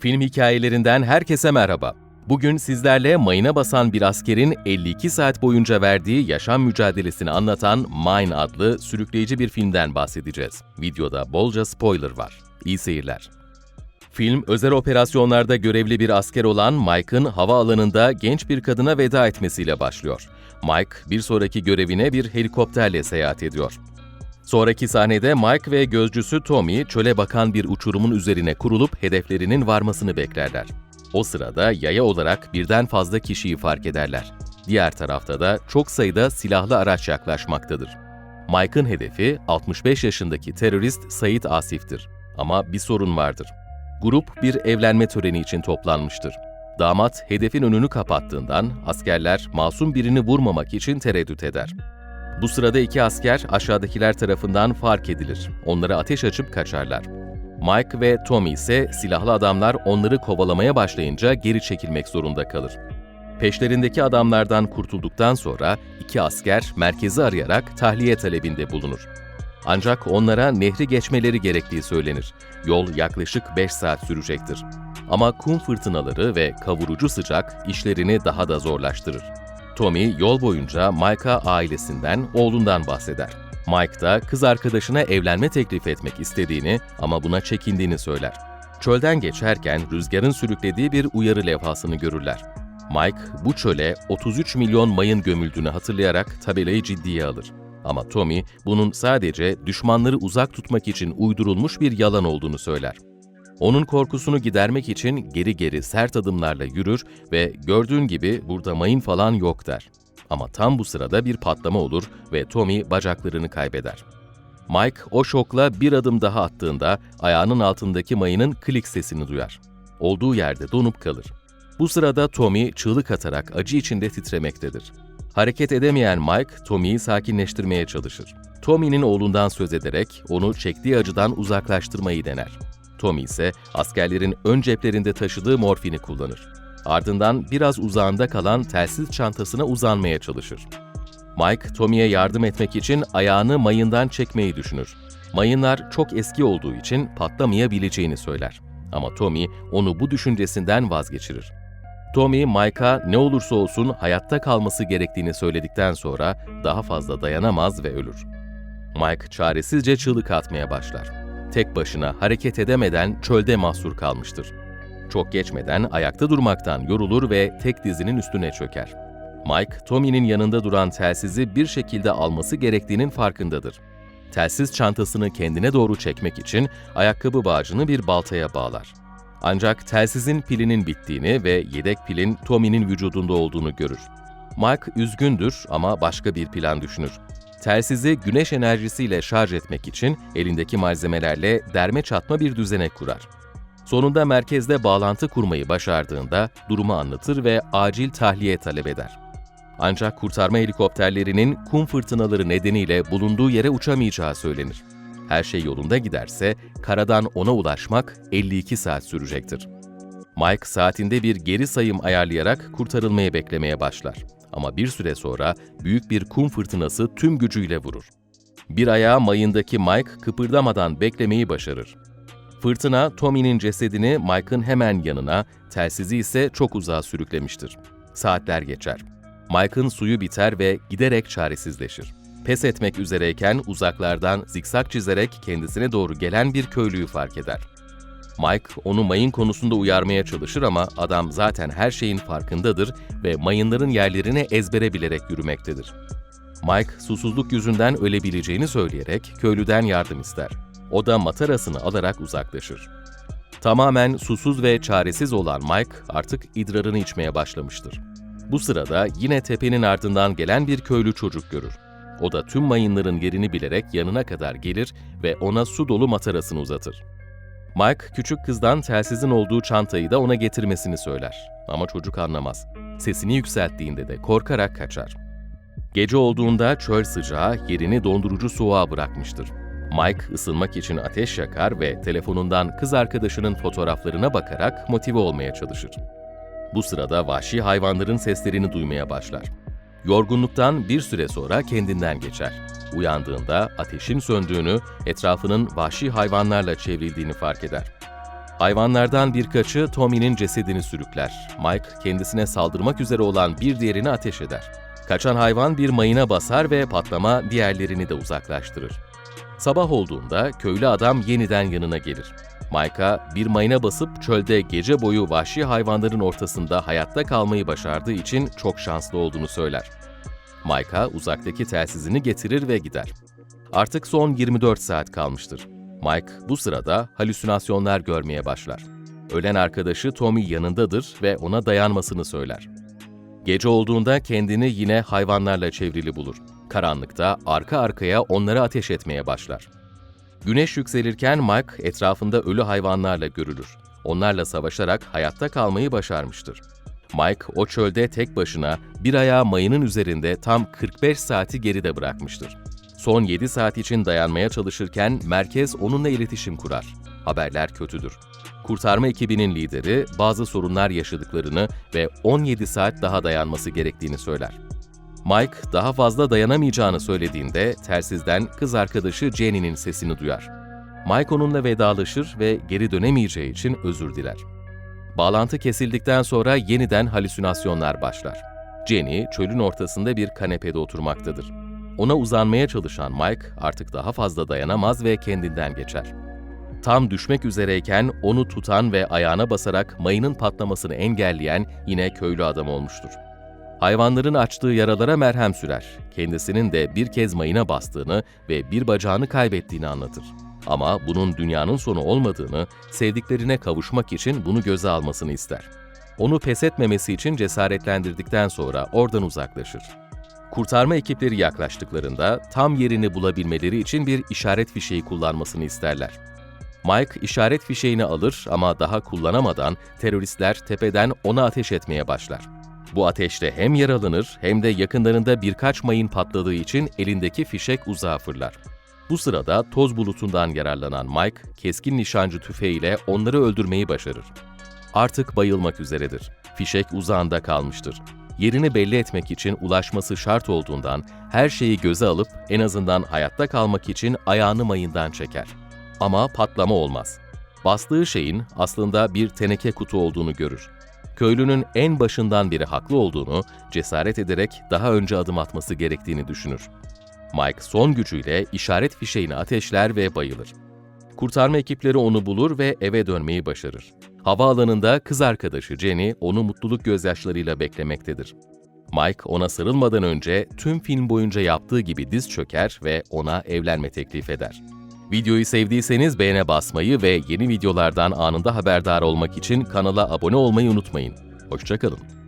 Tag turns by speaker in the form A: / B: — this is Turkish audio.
A: Film hikayelerinden herkese merhaba. Bugün sizlerle mayına basan bir askerin 52 saat boyunca verdiği yaşam mücadelesini anlatan Mine adlı sürükleyici bir filmden bahsedeceğiz. Videoda bolca spoiler var. İyi seyirler. Film, özel operasyonlarda görevli bir asker olan Mike'ın havaalanında genç bir kadına veda etmesiyle başlıyor. Mike, bir sonraki görevine bir helikopterle seyahat ediyor. Sonraki sahnede Mike ve gözcüsü Tommy çöle bakan bir uçurumun üzerine kurulup hedeflerinin varmasını beklerler. O sırada yaya olarak birden fazla kişiyi fark ederler. Diğer tarafta da çok sayıda silahlı araç yaklaşmaktadır. Mike'ın hedefi 65 yaşındaki terörist Said Asif'tir. Ama bir sorun vardır. Grup bir evlenme töreni için toplanmıştır. Damat hedefin önünü kapattığından askerler masum birini vurmamak için tereddüt eder. Bu sırada iki asker aşağıdakiler tarafından fark edilir. Onlara ateş açıp kaçarlar. Mike ve Tommy ise silahlı adamlar onları kovalamaya başlayınca geri çekilmek zorunda kalır. Peşlerindeki adamlardan kurtulduktan sonra iki asker merkezi arayarak tahliye talebinde bulunur. Ancak onlara nehri geçmeleri gerektiği söylenir. Yol yaklaşık 5 saat sürecektir. Ama kum fırtınaları ve kavurucu sıcak işlerini daha da zorlaştırır. Tommy yol boyunca Mike'a ailesinden, oğlundan bahseder. Mike da kız arkadaşına evlenme teklif etmek istediğini ama buna çekindiğini söyler. Çölden geçerken rüzgarın sürüklediği bir uyarı levhasını görürler. Mike bu çöle 33 milyon mayın gömüldüğünü hatırlayarak tabelayı ciddiye alır. Ama Tommy bunun sadece düşmanları uzak tutmak için uydurulmuş bir yalan olduğunu söyler. Onun korkusunu gidermek için geri geri sert adımlarla yürür ve gördüğün gibi burada mayın falan yok der. Ama tam bu sırada bir patlama olur ve Tommy bacaklarını kaybeder. Mike o şokla bir adım daha attığında ayağının altındaki mayının klik sesini duyar. Olduğu yerde donup kalır. Bu sırada Tommy çığlık atarak acı içinde titremektedir. Hareket edemeyen Mike, Tommy'yi sakinleştirmeye çalışır. Tommy'nin oğlundan söz ederek onu çektiği acıdan uzaklaştırmayı dener. Tommy ise askerlerin ön ceplerinde taşıdığı morfini kullanır. Ardından biraz uzağında kalan telsiz çantasına uzanmaya çalışır. Mike, Tommy'ye yardım etmek için ayağını mayından çekmeyi düşünür. Mayınlar çok eski olduğu için patlamayabileceğini söyler. Ama Tommy onu bu düşüncesinden vazgeçirir. Tommy, Mike'a ne olursa olsun hayatta kalması gerektiğini söyledikten sonra daha fazla dayanamaz ve ölür. Mike çaresizce çığlık atmaya başlar. Tek başına hareket edemeden çölde mahsur kalmıştır. Çok geçmeden ayakta durmaktan yorulur ve tek dizinin üstüne çöker. Mike, Tommy'nin yanında duran telsizi bir şekilde alması gerektiğinin farkındadır. Telsiz çantasını kendine doğru çekmek için ayakkabı bağcını bir baltaya bağlar. Ancak telsizin pilinin bittiğini ve yedek pilin Tommy'nin vücudunda olduğunu görür. Mike üzgündür ama başka bir plan düşünür. Telsizi güneş enerjisiyle şarj etmek için elindeki malzemelerle derme çatma bir düzenek kurar. Sonunda merkezde bağlantı kurmayı başardığında durumu anlatır ve acil tahliye talep eder. Ancak kurtarma helikopterlerinin kum fırtınaları nedeniyle bulunduğu yere uçamayacağı söylenir. Her şey yolunda giderse karadan ona ulaşmak 52 saat sürecektir. Mike saatinde bir geri sayım ayarlayarak kurtarılmayı beklemeye başlar. Ama bir süre sonra büyük bir kum fırtınası tüm gücüyle vurur. Bir ayağı mayındaki Mike kıpırdamadan beklemeyi başarır. Fırtına Tommy'nin cesedini Mike'ın hemen yanına, telsizi ise çok uzağa sürüklemiştir. Saatler geçer. Mike'ın suyu biter ve giderek çaresizleşir. Pes etmek üzereyken uzaklardan zikzak çizerek kendisine doğru gelen bir köylüyü fark eder. Mike onu mayın konusunda uyarmaya çalışır ama adam zaten her şeyin farkındadır ve mayınların yerlerini ezbere bilerek yürümektedir. Mike susuzluk yüzünden ölebileceğini söyleyerek köylüden yardım ister. O da matarasını alarak uzaklaşır. Tamamen susuz ve çaresiz olan Mike artık idrarını içmeye başlamıştır. Bu sırada yine tepenin ardından gelen bir köylü çocuk görür. O da tüm mayınların yerini bilerek yanına kadar gelir ve ona su dolu matarasını uzatır. Mike, küçük kızdan telsizin olduğu çantayı da ona getirmesini söyler. Ama çocuk anlamaz. Sesini yükselttiğinde de korkarak kaçar. Gece olduğunda çöl sıcağı yerini dondurucu soğuğa bırakmıştır. Mike ısınmak için ateş yakar ve telefonundan kız arkadaşının fotoğraflarına bakarak motive olmaya çalışır. Bu sırada vahşi hayvanların seslerini duymaya başlar. Yorgunluktan bir süre sonra kendinden geçer. Uyandığında ateşin söndüğünü, etrafının vahşi hayvanlarla çevrildiğini fark eder. Hayvanlardan birkaçı Tommy'nin cesedini sürükler. Mike kendisine saldırmak üzere olan bir diğerini ateş eder. Kaçan hayvan bir mayına basar ve patlama diğerlerini de uzaklaştırır. Sabah olduğunda köylü adam yeniden yanına gelir. Mike'a bir mayına basıp çölde gece boyu vahşi hayvanların ortasında hayatta kalmayı başardığı için çok şanslı olduğunu söyler. Mike'a uzaktaki telsizini getirir ve gider. Artık son 24 saat kalmıştır. Mike bu sırada halüsinasyonlar görmeye başlar. Ölen arkadaşı Tommy yanındadır ve ona dayanmasını söyler. Gece olduğunda kendini yine hayvanlarla çevrili bulur. Karanlıkta arka arkaya onlara ateş etmeye başlar. Güneş yükselirken Mike etrafında ölü hayvanlarla görülür. Onlarla savaşarak hayatta kalmayı başarmıştır. Mike o çölde tek başına bir ayağı mayının üzerinde tam 45 saati geride bırakmıştır. Son 7 saat için dayanmaya çalışırken merkez onunla iletişim kurar. Haberler kötüdür. Kurtarma ekibinin lideri bazı sorunlar yaşadıklarını ve 17 saat daha dayanması gerektiğini söyler. Mike daha fazla dayanamayacağını söylediğinde telsizden kız arkadaşı Jenny'nin sesini duyar. Mike onunla vedalaşır ve geri dönemeyeceği için özür diler. Bağlantı kesildikten sonra yeniden halüsinasyonlar başlar. Jenny çölün ortasında bir kanepede oturmaktadır. Ona uzanmaya çalışan Mike artık daha fazla dayanamaz ve kendinden geçer. Tam düşmek üzereyken onu tutan ve ayağına basarak mayının patlamasını engelleyen yine köylü adam olmuştur. Hayvanların açtığı yaralara merhem sürer. Kendisinin de bir kez mayına bastığını ve bir bacağını kaybettiğini anlatır. Ama bunun dünyanın sonu olmadığını, sevdiklerine kavuşmak için bunu göze almasını ister. Onu pes etmemesi için cesaretlendirdikten sonra oradan uzaklaşır. Kurtarma ekipleri yaklaştıklarında tam yerini bulabilmeleri için bir işaret fişeği kullanmasını isterler. Mike işaret fişeğini alır ama daha kullanamadan teröristler tepeden ona ateş etmeye başlar. Bu ateşte hem yaralanır hem de yakınlarında birkaç mayın patladığı için elindeki fişek uzağa fırlar. Bu sırada toz bulutundan yararlanan Mike, keskin nişancı tüfeğiyle onları öldürmeyi başarır. Artık bayılmak üzeredir. Fişek uzağında kalmıştır. Yerini belli etmek için ulaşması şart olduğundan her şeyi göze alıp en azından hayatta kalmak için ayağını mayından çeker. Ama patlama olmaz. Bastığı şeyin aslında bir teneke kutu olduğunu görür. Köylünün en başından beri haklı olduğunu, cesaret ederek daha önce adım atması gerektiğini düşünür. Mike son gücüyle işaret fişeğini ateşler ve bayılır. Kurtarma ekipleri onu bulur ve eve dönmeyi başarır. Havaalanında kız arkadaşı Jenny onu mutluluk gözyaşlarıyla beklemektedir. Mike ona sarılmadan önce tüm film boyunca yaptığı gibi diz çöker ve ona evlenme teklif eder. Videoyu sevdiyseniz beğene basmayı ve yeni videolardan anında haberdar olmak için kanala abone olmayı unutmayın. Hoşçakalın.